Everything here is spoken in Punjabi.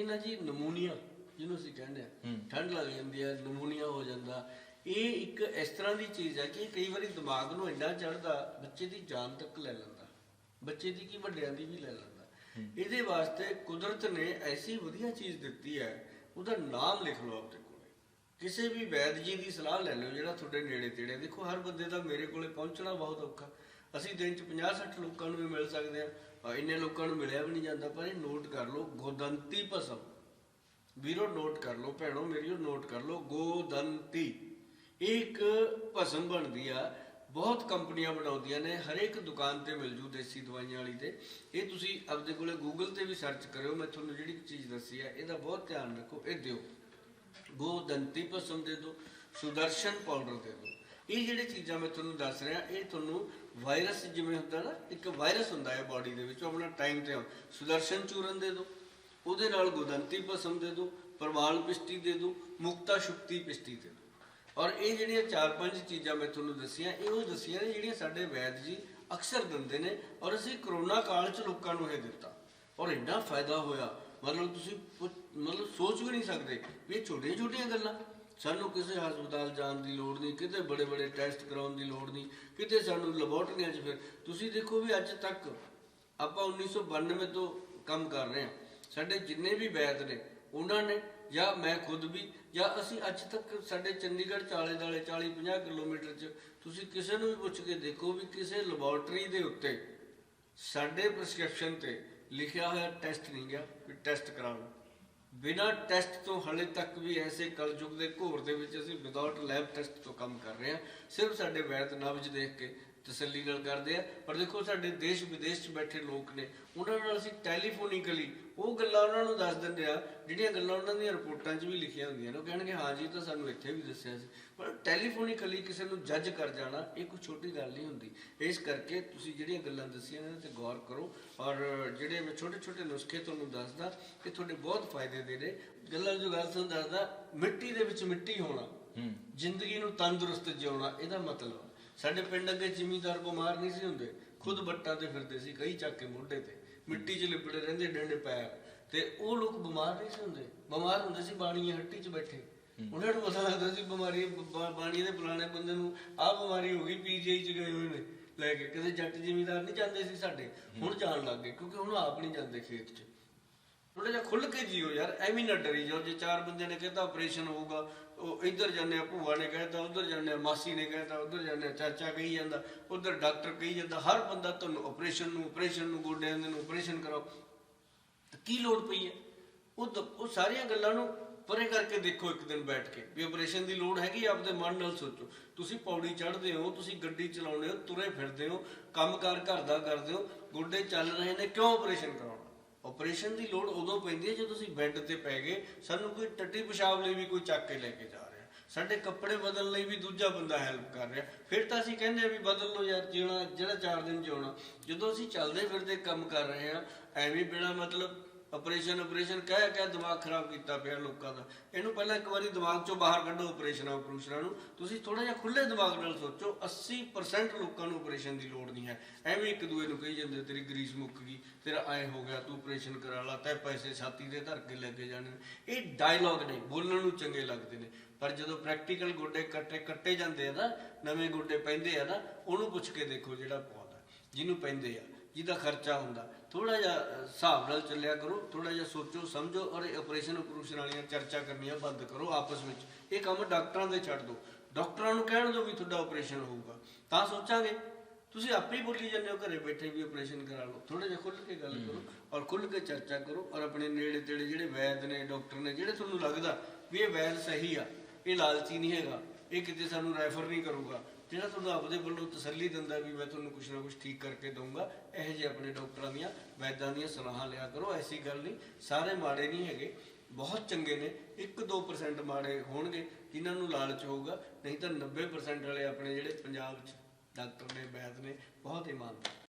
ਇਹ ਨਾ ਜੀ ਨਮੂਨੀਆ ਜਿਹਨੂੰ ਅਸੀਂ ਕਹਿੰਦੇ ਆ ਹੂੰ। ਠੰਡ ਲੱਗ ਜਾਂਦੀ ਹੈ ਨਮੂਨੀਆ ਹੋ ਜਾਂਦਾ। ਇਹ ਇੱਕ ਇਸ ਤਰ੍ਹਾਂ ਦੀ ਚੀਜ਼ ਹੈ ਕਿ ਕਈ ਵਾਰੀ ਦਿਮਾਗ ਨੂੰ ਇੰਨਾ ਚੜਦਾ ਬੱਚੇ ਦੀ ਜਾਨ ਤੱਕ ਲੈ ਲੈਂਦਾ। ਬੱਚੇ ਦੀ ਕੀ ਵੱਡਿਆਂ ਦੀ ਵੀ ਲੈ ਲੈਂਦਾ। ਇਹਦੇ ਵਾਸਤੇ ਕੁਦਰਤ ਨੇ ਐਸੀ ਵਧੀਆ ਚੀਜ਼ ਦਿੱਤੀ ਹੈ ਉਹਦਾ ਨਾਮ ਲਿਖ ਲਓ ਆਪਣੇ ਕੋਲੇ। ਕਿਸੇ ਵੀ ਵੈਦ ਜੀ ਦੀ ਸਲਾਹ ਲੈ ਲਓ ਜਿਹੜਾ ਤੁਹਾਡੇ ਨੇੜੇ ਤੇੜੇ। ਦੇਖੋ ਹਰ ਬੰਦੇ ਦਾ ਮੇਰੇ ਕੋਲੇ ਪਹੁੰਚਣਾ ਬਹੁਤ ਔਖਾ। ਅਸੀਂ ਦਿਨ ਚ 50 60 ਲੋਕਾਂ ਨੂੰ ਵੀ ਮਿਲ ਸਕਦੇ ਆ ਇੰਨੇ ਲੋਕਾਂ ਨੂੰ ਮਿਲਿਆ ਵੀ ਨਹੀਂ ਜਾਂਦਾ ਪਰ ਇਹ ਨੋਟ ਕਰ ਲਓ, ਗੋਦੰਤੀ ਭਸਮ। ਵੀਰੋ ਨੋਟ ਕਰ ਲਓ, ਭੈਣੋ ਮੇਰੀਓ ਨੋਟ ਕਰ ਲਓ, ਗੋਦੰਤੀ। ਇਹ ਇੱਕ ਭਸਮ ਬਣਦੀ ਆ, ਬਹੁਤ ਕੰਪਨੀਆਂ ਬਣਾਉਂਦੀਆਂ ਨੇ, ਹਰੇਕ ਦੁਕਾਨ ਤੇ ਮਿਲ ਜੂ ਦੇਸੀ ਦਵਾਈਆਂ ਵਾਲੀ ਤੇ। ਇਹ ਤੁਸੀਂ ਆਪਦੇ ਕੋਲੇ ਗੂਗਲ ਤੇ ਵੀ ਸਰਚ ਕਰਿਓ, ਮੈਂ ਤੁਹਾਨੂੰ ਜਿਹੜੀ ਚੀਜ਼ ਦੱਸੀ ਆ, ਇਹਦਾ ਬਹੁਤ ਧਿਆਨ ਰੱਖੋ, ਇਹ ਦਿਓ। ਗੋਦੰਤੀ ਭਸਮ ਦੇ ਦਿਓ, ਸੁਦਰਸ਼ਨ ਪਾਊਡਰ ਦੇ ਦਿਓ। ਇਹ ਜਿਹੜੇ ਚੀਜ਼ਾਂ ਮੈਂ ਤੁਹਾਨੂੰ ਦੱਸ ਰਿਹਾ, ਇਹ ਤੁਹਾਨੂੰ ਵਾਇਰਸ ਜਿਵੇਂ ਹੁੰਦਾ ਨਾ, ਇੱਕ ਵਾਇਰਸ ਹੁੰਦਾ ਹੈ ਬਾਡੀ ਦੇ ਵਿੱਚ, ਉਹ ਆਪਣਾ ਟਾਈਮ ਤੇ ਸੁਦਰਸ਼ਨ ਚੂਰਨ ਦੇ ਦਿਓ, ਉਹਦੇ ਨਾਲ ਗੋਦੰਤੀ ਭਸਮ ਦੇ ਦਿਓ, ਪ੍ਰਵਾਲ ਪਿਸ਼ਟੀ ਦੇ ਦਿਓ, ਮੁਕਤਾ ਸ਼ੁਕਤੀ ਪਿਸ਼ਟੀ ਦੇ ਦਿਓ। ਔਰ ਇਹ ਜਿਹੜੀਆਂ ਚਾਰ ਪੰਜ ਚੀਜ਼ਾਂ ਮੈਂ ਤੁਹਾਨੂੰ ਦੱਸੀਆਂ, ਇਹ ਉਹ ਦੱਸੀਆਂ ਨੇ ਜਿਹੜੀਆਂ ਸਾਡੇ ਵੈਦ ਜੀ ਅਕਸਰ ਦਿੰਦੇ ਨੇ ਔਰ ਅਸੀਂ ਕਰੋਨਾ ਕਾਲ 'ਚ ਲੋਕਾਂ ਨੂੰ ਇਹ ਦਿੱਤਾ। ਔਰ ਇੰਨਾ ਫਾਇਦਾ ਹੋਇਆ, ਮਤਲਬ ਤੁਸੀਂ ਪੁੱਛ- ਮਤਲਬ ਸੋਚ ਵੀ ਨਹੀਂ ਸਕਦੇ ਵੀ ਇਹ ਛੋਟੀਆਂ ਛੋਟੀਆਂ ਗੱਲਾਂ। ਸਾਨੂੰ ਕਿਸੇ ਹਸਪਤਾਲ ਜਾਣ ਦੀ ਲੋੜ ਨਹੀਂ, ਕਿਤੇ ਬੜੇ ਬੜੇ ਟੈਸਟ ਕਰਾਉਣ ਦੀ ਲੋੜ ਨਹੀਂ, ਕਿਤੇ ਸਾਨੂੰ ਲੈਬੋਰਟਰੀਆਂ 'ਚ ਫਿਰ, ਤੁਸੀਂ ਦੇਖੋ ਵੀ ਅੱਜ ਤੱਕ ਆਪਾਂ 1992 ਤੋਂ ਕੰਮ ਕਰ ਰਹੇ ਹਾਂ। ਸਾਡੇ ਜਿੰਨੇ ਵੀ ਵੈਦ ਨੇ, ਉਹਨਾਂ ਨੇ ਜਾਂ ਮੈਂ ਖੁਦ ਵੀ, ਜਾਂ ਅਸੀਂ ਅੱਜ ਤੱਕ ਸਾਡੇ ਚੰਡੀਗੜ੍ਹ ਚਾਲੇ ਦਾਲੇ 40 50 ਕਿਲੋਮੀਟਰ 'ਚ, ਤੁਸੀਂ ਕਿਸੇ ਨੂੰ ਵੀ ਪੁੱਛ ਕੇ ਦੇਖੋ ਵੀ ਕਿਸੇ ਲੈਬੋਰਟਰੀ ਦੇ ਉੱਤੇ ਸਾਡੇ ਪ੍ਰਸਕ੍ਰਿਪਸ਼ਨ ਤੇ ਲਿਖਿਆ ਹੋਇਆ ਟੈਸਟ ਨਹੀਂ ਗਿਆ ਵੀ ਟੈਸਟ ਕਰਾ ਬਿਨਾਂ ਟੈਸਟ ਤੋਂ ਹਲੇ ਤੱਕ ਵੀ ਐਸੇ ਕਲਯੁਗ ਦੇ ਘੋਰ ਦੇ ਵਿੱਚ ਅਸੀਂ ਵਿਦਆਊਟ ਲੈਬ ਟੈਸਟ ਤੋਂ ਕੰਮ ਕਰ ਰਹੇ ਹਾਂ। ਸਿਰਫ ਸਾਡੇ ਵੈਦ ਨਬਜ ਦੇਖ ਕੇ ਤਸੱਲੀ ਨਾਲ ਕਰਦੇ ਆ। ਪਰ ਦੇਖੋ ਸਾਡੇ ਦੇਸ਼ ਵਿਦੇਸ਼ 'ਚ ਬੈਠੇ ਲੋਕ ਨੇ ਉਹਨਾਂ ਨਾਲ ਅਸੀਂ ਟੈਲੀਫੋਨਿਕਲੀ ਉਹ ਗੱਲਾਂ ਉਹਨਾਂ ਨੂੰ ਦੱਸ ਦਿੰਦੇ ਆ ਜਿਹੜੀਆਂ ਗੱਲਾਂ ਉਹਨਾਂ ਦੀਆਂ ਰਿਪੋਰਟਾਂ 'ਚ ਵੀ ਲਿਖੀਆਂ ਹੁੰਦੀਆਂ ਨੇ। ਉਹ ਕਹਿਣਗੇ ਹਾਂ ਜੀ ਤਾਂ ਸਾਨੂੰ ਇੱਥੇ ਵੀ ਦੱਸਿਆ ਸੀ। ਪਰ ਟੈਲੀਫੋਨਿਕਲੀ ਕਿਸੇ ਨੂੰ ਜੱਜ ਕਰ ਜਾਣਾ ਇਹ ਕੋਈ ਛੋਟੀ ਗੱਲ ਨਹੀਂ ਹੁੰਦੀ। ਇਸ ਕਰਕੇ ਤੁਸੀਂ ਜਿਹੜੀਆਂ ਗੱਲਾਂ ਦੱਸੀਆਂ ਨੇ ਤੇ ਗੌਰ ਕਰੋ। ਔਰ ਜਿਹੜੇ ਮੈਂ ਛੋਟੇ ਛੋਟੇ ਨੁਸਖੇ ਤੁਹਾਨੂੰ ਦੱਸਦਾ ਇਹ ਤੁਹਾਡੇ ਬਹੁਤ ਫਾਇਦੇ ਦੇ ਨੇ ਗੱਲਾਂ ਜੋ ਗੱਲ ਤੁਹਾਨੂੰ ਦੱਸਦਾ ਮਿੱਟੀ ਦੇ ਵਿੱਚ ਮਿੱਟੀ ਹੋਣਾ ਜ਼ਿੰਦਗੀ ਨੂੰ ਤੰਦਰੁਸਤ ਜਿਉਣਾ ਇਹਦਾ ਮਤਲਬ ਸਾਡੇ ਪਿੰਡ ਅੱਗੇ ਜ਼ਿਮੀਂਦਾਰ ਬਿਮਾਰ ਨਹੀਂ ਸੀ ਹੁੰਦੇ ਖੁਦ ਬੱਟਾਂ ਤੇ ਫਿਰਦੇ ਸੀ ਕਈ ਚੱਕ ਕੇ ਮੋਢੇ ਤੇ ਮਿੱਟੀ 'ਚ ਲਿਪੜੇ ਰਹਿੰਦੇ ਡੰਡੇ ਪੈਰ ਤੇ ਉਹ ਲੋਕ ਬਿਮਾਰ ਨਹੀਂ ਸੀ ਹੁੰਦੇ ਬਿਮਾਰ ਹੁੰਦੇ ਸੀ ਬਾਣੀਆਂ ਹੱਟੀ 'ਚ ਬੈਠੇ। ਉਹਨਾਂ ਨੂੰ ਪਤਾ ਲੱਗਦਾ ਸੀ ਬਿਮਾਰੀ ਬਾਣੀ ਦੇ ਪੁਰਾਣੇ ਬੰਦੇ ਨੂੰ ਆਹ ਬਿਮਾਰੀ ਹੋ ਗਈ ਪੀਜੀਆਈ 'ਚ ਗਏ ਹੋਏ ਨੇ ਲੈ ਕੇ ਕਦੇ ਜੱਟ ਜ਼ਿਮੀਂਦਾਰ ਨਹੀਂ ਜਾਂਦੇ ਸੀ ਸਾਡੇ ਹੁਣ ਜਾਣ ਲੱਗ ਗਏ ਕਿਉਂਕਿ ਹੁਣ ਆਪ ਨਹੀਂ ਜਾਂਦੇ ਖੇਤ 'ਚ। ਥੋੜਾ ਜਿਹਾ ਖੁੱਲ ਕੇ ਜੀਓ ਯਾਰ, ਐਵੇਂ ਨਾ ਡਰੀ ਜਾਓ। ਜੇ ਚਾਰ ਬੰਦਿਆਂ ਨੇ ਕਹਿਤਾ ਆਪਰੇਸ਼ਨ ਹੋਊਗਾ, ਉਹ ਇੱਧਰ ਜਾਂਦੇ ਆ, ਭੂਆ ਨੇ ਕਹਿਤਾ, ਉੱਧਰ ਜਾਂਦੇ ਆ, ਮਾਸੀ ਨੇ ਕਹਿਤਾ, ਉੱਧਰ ਜਾਂਦੇ ਆ, ਚਾਚਾ ਕਹੀ ਜਾਂਦਾ, ਉੱਧਰ ਡਾਕਟਰ ਕਹੀ ਜਾਂਦਾ, ਹਰ ਬੰਦਾ ਤੁਹਾਨੂੰ ਆਪਰੇਸ਼ਨ ਨੂੰ ਆਪਰੇਸ਼ਨ ਨੂੰ, ਗੋਡਿਆਂ ਦੇ ਨੂੰ ਆਪਰੇਸ਼ਨ ਕਰਾਓ। ਕੀ ਲੋੜ ਪਈ ਹੈ? ਉਹ ਦ- ਉਹ ਸਾਰੀਆਂ ਗੱਲਾਂ ਨੂੰ ਪਰੇ ਕਰਕੇ ਦੇਖੋ ਇੱਕ ਦਿਨ ਬੈਠ ਕੇ, ਵੀ ਆਪਰੇਸ਼ਨ ਦੀ ਲੋੜ ਹੈਗੀ, ਆਪਦੇ ਮਨ ਨਾਲ ਸੋਚੋ। ਤੁਸੀਂ ਪੌੜੀ ਚੜ੍ਹਦੇ ਹੋ, ਤੁਸੀਂ ਗੱਡੀ ਚਲਾਉਂਦੇ ਹੋ, ਤੁਰੇ ਫਿਰਦੇ ਹੋ, ਕੰਮਕਾਰ ਘਰ ਦਾ ਕਰਦੇ ਹੋ, ਗੋਡੇ ਚੱਲ ਰਹੇ ਨੇ, ਕਿਉਂ ਆਪਰੇਸ਼ਨ ਕਰੋ ਆਪਰੇਸ਼ਨ ਦੀ ਲੋੜ ਉਦੋਂ ਪੈਂਦੀ ਹੈ ਜਦੋਂ ਅਸੀਂ ਬੈੱਡ ਤੇ ਪੈ ਗਏ, ਸਾਨੂੰ ਕੋਈ ਟੱਟੀ ਪਿਸ਼ਾਬ ਲਈ ਵੀ ਕੋਈ ਚੱਕ ਕੇ ਲੈ ਕੇ ਜਾ ਰਿਹਾ। ਸਾਡੇ ਕੱਪੜੇ ਬਦਲਣ ਲਈ ਵੀ ਦੂਜਾ ਬੰਦਾ ਹੈਲਪ ਕਰ ਰਿਹਾ। ਫਿਰ ਤਾਂ ਅਸੀਂ ਕਹਿੰਦੇ ਆ ਵੀ ਬਦਲ ਲਓ ਯਾਰ, ਜਿਉਣਾ, ਜਿਹੜਾ 4 ਦਿਨ ਜਿਉਣਾ। ਜਦੋਂ ਅਸੀਂ ਚੱਲਦੇ ਫਿਰਦੇ ਕੰਮ ਕਰ ਰਹੇ ਆ ਐਵੇਂ ਬਿਨਾ ਮਤਲਬ ਆਪਰੇਸ਼ਨ ਆਪਰੇਸ਼ਨ ਕਹਿ ਕਹਿ ਦਿਮਾਗ ਖਰਾਬ ਕੀਤਾ ਪਿਆ ਲੋਕਾਂ ਦਾ। ਇਹਨੂੰ ਪਹਿਲਾਂ ਇੱਕ ਵਾਰੀ ਦਿਮਾਗ ਚੋਂ ਬਾਹਰ ਕੱਢੋ ਆਪਰੇਸ਼ਨਾਂ ਆਪਰੇਸ਼ਨਾਂ ਨੂੰ ਤੁਸੀਂ ਥੋੜਾ ਜਿਹਾ ਖੁੱਲੇ ਦਿਮਾਗ ਨਾਲ ਸੋਚੋ 80% ਲੋਕਾਂ ਨੂੰ ਆਪਰੇਸ਼ਨ ਦੀ ਲੋੜ ਨਹੀਂ ਹੈ। ਐਵੇਂ ਇੱਕ ਦੂਏ ਨੂੰ ਕਹੀ ਜਾਂਦੇ ਤੇਰੀ ਗਰੀਸ ਮੁੱਕ ਗਈ, ਤੇਰਾ ਐ ਹੋ ਗਿਆ, ਤੂੰ ਆਪਰੇਸ਼ਨ ਕਰਾ ਲਾ, ਤੈ ਪੈਸੇ ਛਾਤੀ ਦੇ ਧਰ ਕੇ ਲੈ ਕੇ ਜਾਣੇ ਇਹ ਡਾਇਲੌਗ ਨੇ ਬੋਲਣ ਨੂੰ ਚੰਗੇ ਲੱਗਦੇ ਨੇ। ਪਰ ਜਦੋਂ ਪ੍ਰੈਕਟੀਕਲ ਗੋਡੇ ਕੱਟੇ ਕੱਟੇ ਜਾਂਦੇ ਆ ਨਾ, ਨਵੇਂ ਗੋਡੇ ਪੈਂਦੇ ਆ ਨਾ, ਉਹਨੂੰ ਪੁੱਛ ਕੇ ਦੇਖੋ ਜਿਹੜਾ ਪਾਉਂਦਾ ਜਿਹਨੂੰ ਪੈਂਦੇ ਆ। ਜਿਹਦਾ ਖਰਚਾ ਹੁੰਦਾ। ਥੋੜਾ ਜਿਹਾ ਹਿਸਾਬ ਨਾਲ ਚੱਲਿਆ ਕਰੋ ਥੋੜਾ ਜਿਹਾ ਸੋਚੋ ਸਮਝੋ ਔਰ ਆਪਰੇਸ਼ਨ ਆਪਰੇਸ਼ਨ ਵਾਲੀਆਂ ਚਰਚਾ ਕਰਨੀਆਂ ਬੰਦ ਕਰੋ ਆਪਸ ਵਿੱਚ। ਇਹ ਕੰਮ ਡਾਕਟਰਾਂ ਦੇ ਛੱਡ ਦਿਓ। ਡਾਕਟਰਾਂ ਨੂੰ ਕਹਿਣ ਦਿਓ ਵੀ ਤੁਹਾਡਾ ਆਪਰੇਸ਼ਨ ਹੋਊਗਾ। ਤਾਂ ਸੋਚਾਂਗੇ। ਤੁਸੀਂ ਆਪੇ ਹੀ ਬੋਲੀ ਜਾਂਦੇ ਹੋ ਘਰੇ ਬੈਠੇ ਵੀ ਆਪਰੇਸ਼ਨ ਕਰਾ ਲਓ। ਥੋੜਾ ਜਿਹਾ ਖੁੱਲ ਕੇ ਗੱਲ ਕਰੋ ਔਰ ਖੁੱਲ ਕੇ ਚਰਚਾ ਕਰੋ ਔਰ ਆਪਣੇ ਨੇੜੇ ਤੇੜੇ ਜਿਹੜੇ ਵੈਦ ਨੇ ਡਾਕਟਰ ਨੇ ਜਿਹੜੇ ਤੁਹਾਨੂੰ ਲੱਗਦਾ ਵੀ ਇਹ ਵੈਦ ਸਹੀ ਆ ਇਹ ਲਾਲਚੀ ਨਹੀਂ ਹੈਗਾ ਇਹ ਕਿਤੇ ਸਾਨੂੰ ਰੈਫਰ ਨਹੀਂ ਕਰੂਗਾ। ਜਿਹੜਾ ਤੁਹਾਨੂੰ ਆਪਦੇ ਵੱਲੋਂ ਤਸੱਲੀ ਦਿੰਦਾ ਵੀ ਮੈਂ ਤੁਹਾਨੂੰ ਕੁਝ ਨਾ ਕੁਝ ਠੀਕ ਕਰਕੇ ਦਊਂਗਾ। ਇਹੋ ਜਿਹੇ ਆਪਣੇ ਡਾਕਟਰਾਂ ਦੀਆਂ, ਵੈਦਾਂ ਦੀਆਂ ਸਲਾਹਾਂ ਲਿਆ ਕਰੋ, ਐਸੀ ਗੱਲ ਨਹੀਂ। ਸਾਰੇ ਮਾੜੇ ਨਹੀਂ ਹੈਗੇ, ਬਹੁਤ ਚੰਗੇ ਨੇ। 1-2% ਮਾੜੇ ਹੋਣਗੇ, ਜਿਨ੍ਹਾਂ ਨੂੰ ਲਾਲਚ ਹੋਊਗਾ। ਨਹੀਂ ਤਾਂ 90% ਵਾਲੇ ਆਪਣੇ ਜਿਹੜੇ ਪੰਜਾਬ 'ਚ ਡਾਕਟਰ ਨੇ, ਵੈਦ ਨੇ, ਬਹੁਤ ਇਮਾਨਦਾਰ।